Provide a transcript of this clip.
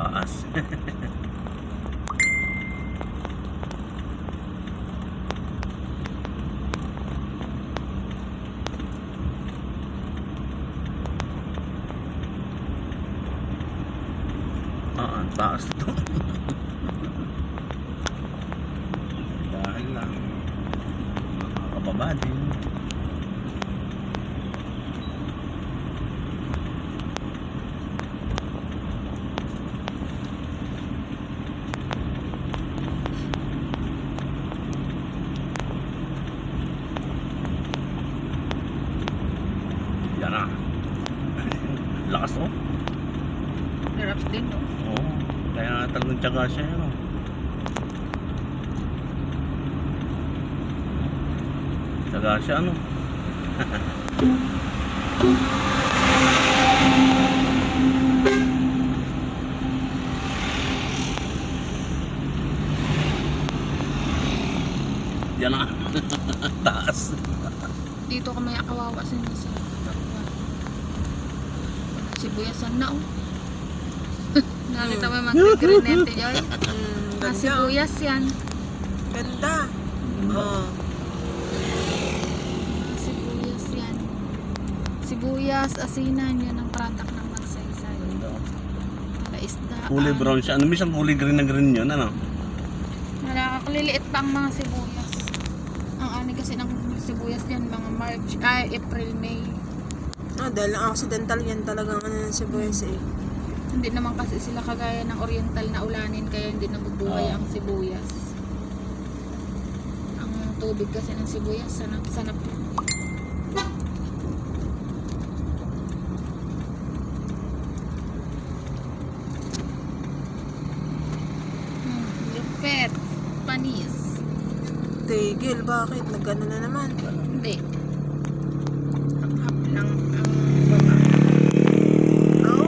taas. Ah, ang taas to. Dahil lang makakababa din. Yan na. Lakas oh. Hirap din, no? Oo. Kaya talagang tiyaga siya yun. oh. Tiyaga siya ano. Yan na. Taas. Dito ka may akawawa sa nasa. Sibuyasan na, oh. Nakita mo yung mga grenete yun? Mm, Ah, ganda. sibuyas yan. Ganda. Oh. Ah, sibuyas yan. Sibuyas, asinan, yan ang product ng magsaysay. Isda. Kulay brown siya. Ano minsan kulay green na green yun, ano? Nakakaliliit pa ang mga sibuyas. Ang ani kasi ng sibuyas yan, mga March, ay April, May. Ah, dahil ang accidental yan talagang ano ng sibuyas eh. Hindi naman kasi sila kagaya ng oriental na ulanin kaya hindi nabubuhay Oo. ang sibuyas. Ang tubig kasi ng sibuyas, sanap-sanap. Hmm, lupet. Panis. Tigil, bakit? Nagano na naman. Hindi.